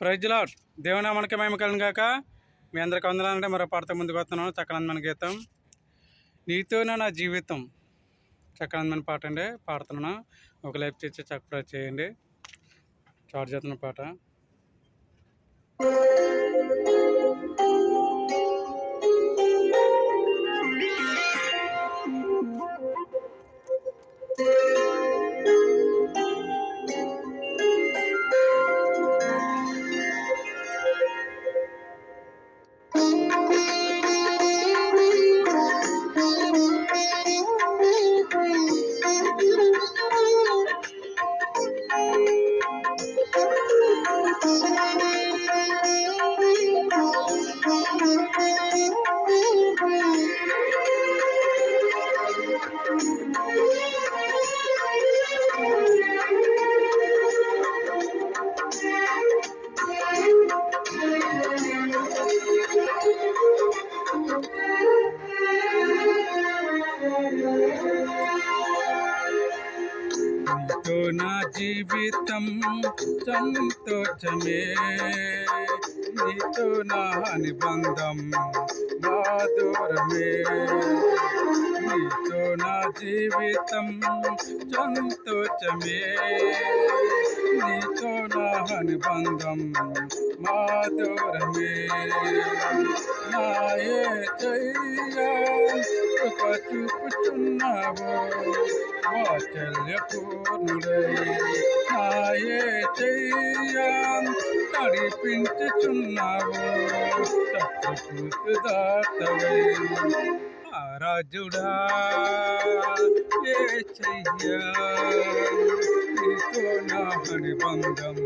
ప్రైజ్లాడ్ మనకి మేము కలిగిన కాక మీ అందరికి వందనాలంటే మరో పాడత ముందుకు వస్తున్నాను. చక్కనందమైన గీతం. నీతోనే నా జీవితం. చక్కనందమైన పాట అండి. పాడుతున్నాను. ఒక లైఫ్ చేసి చక్కగా చేయండి. చార్జ్ చేస్తున్న పాట. నా జీవితం సంతోషమే నీతో నా నిబంధం మాధురమే నీతో నా జీవితం సంతోషమే నీతో నా అనుబంధం మాధురమే. నాయే చెయ్యా కృప చూపుచున్నావు. వాచల్యపూర్ణుడై నాయే చెయ్యా నడిపించుచున్నావు. సత్యపూర్తి దాతవై हमारा जुड़ा। ये छैया तो ना हर बंदम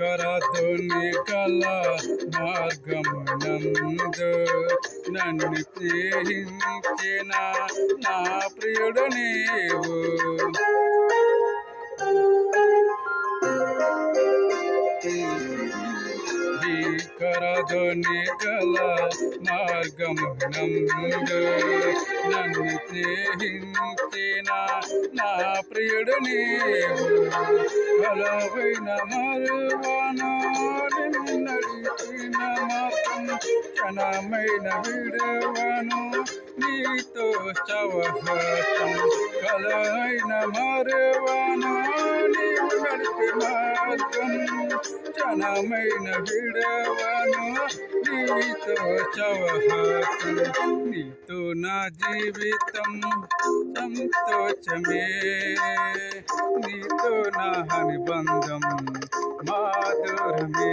భీకరధుని కళ మార్గమునందు నన్ను స్నేహించిన నా ప్రియుడు నీవు Thank you. ಕರದೊನೆಗಳ ಮಾರ್ಗಮು ನಮ್ದು ನನ್ನ ಸ್ನೇಹಿತಿನ ನಾ ಪ್ರಿಯುಡು ನೀವು ಹಲವಿನ ಮರುವನು ನಡಿಸಿನ ಮಾತಂ ಕ್ಷಣಮೈನ ಬಿಡುವನು ನೀತು ಚವಹ ಕಲೈನ ಮರುವನು ನೀ ಕಟ್ಟಿನಾಗನು ಜನಮೈನ ಬಿಡವನು ನೀತು ಚವಹಾತನು ನೀತು ನಾ ಜೀವಿತಂ ಸಂತೋಷಮೇ ನೀತು ನಾ ಹನಿಬಂಧಂ ಮಾಧುರಮೇ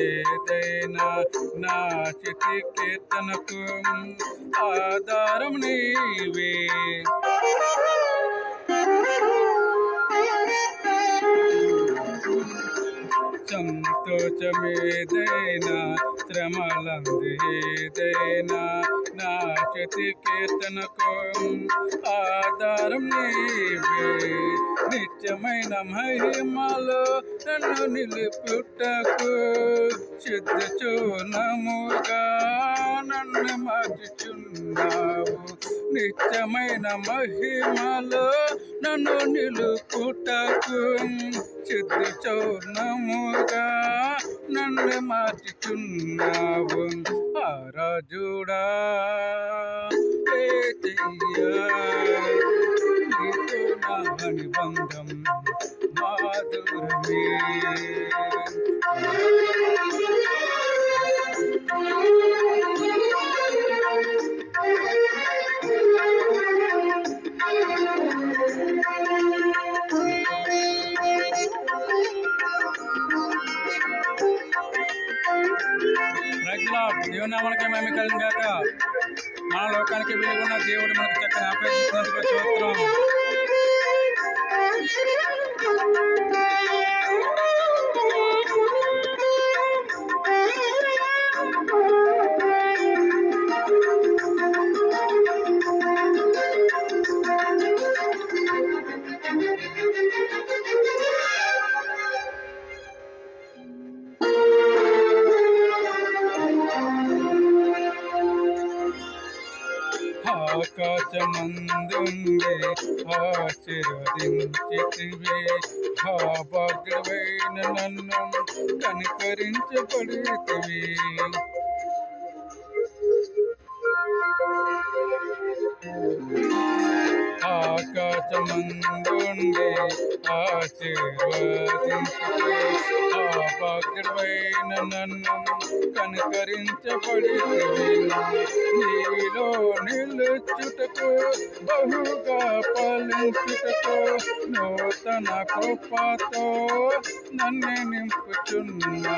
ఏదైనా నా చితి కీర్తనకు ఆధారం నీవే. సంతోషమేదైనా శ్రమలందు ఏదైనా నా చేతి కీర్తనకు ఆధారం నీవే. నిత్యమైన మహిమలో నన్ను నిలుపుటకు శుద్ధ చూనముగా నన్ను మార్చుచున్నావు. నిత్యమైన మహిమలో నన్ను నిలుపుటకు శుద్ధ చూర్ణముగా నన్ను మార్చుచున్నావు. ఆ రాజుడా చెయ్యా? నీతో నా అనుబంధం మాధురమే. ప్రజల మేము కలిగిన గాక మన లోకానికి వెలుగున్న దేవుడు మనకు చక్కని ఆపేసినందుకు చూస్తున్నాం ఆకాశమందుండే ఆశీర్వదించితివే ఆ భాగ్యమైన నన్ను కనికరించబడితివి Thank you. ఆకాశమందుండి ఆశీర్వదించితివే ఆ భాగ్యమైన నన్ను కనికరించబడితివి. నీలో నిలుచుటకు బహుగా ఫలించుటకు నూతన కృపతో నన్ను నింపుచున్నా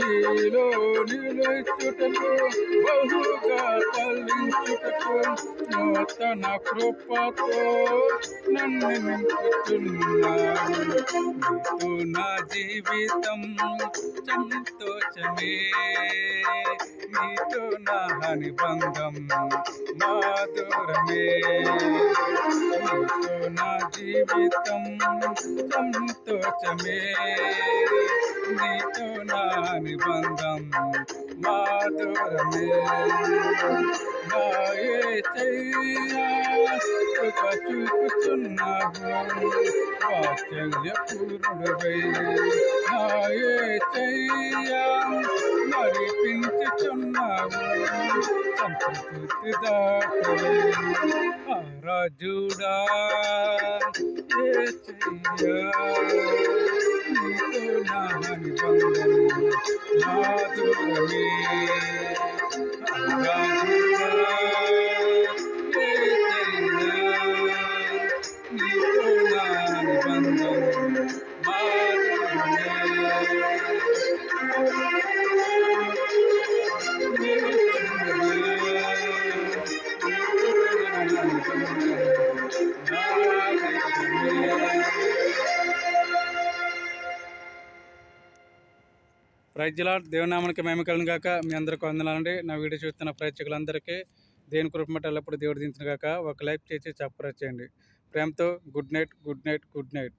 నీలో నిలుచుటకు బహుగా ఫలించుటకు నూతన కృపతో నన్ను నింపుచున్నావు నీతో నా జీవితం సంతోషమే. నీతో నా అనుబంధం మాధురమే నీతో నా జీవితం సంతోషమే. నీతో నా నిబంధం మాధురమే నా యేసయ్యా, కృప చూపుచున్నావు వాత్సల్య పూర్ణుడవై నా యేసయ్యా, నడిపించుచున్నావు సంతృప్తి దాటవై ఆ రాజుడా యేసయ్యా, నీతో Thank you. ప్రజల దేవనామానికి మేము కలిగిన కాక మీ అందరికీ వందనాలండి. నా వీడియో చూస్తున్న ప్రేక్షకులందరికీ దేని కృపమట ఎల్లప్పుడు దేవుడు దించిన కాక ఒక లైక్ చేసి సబ్స్క్రైబ్ చేయండి. ప్రేమతో good night good night good night.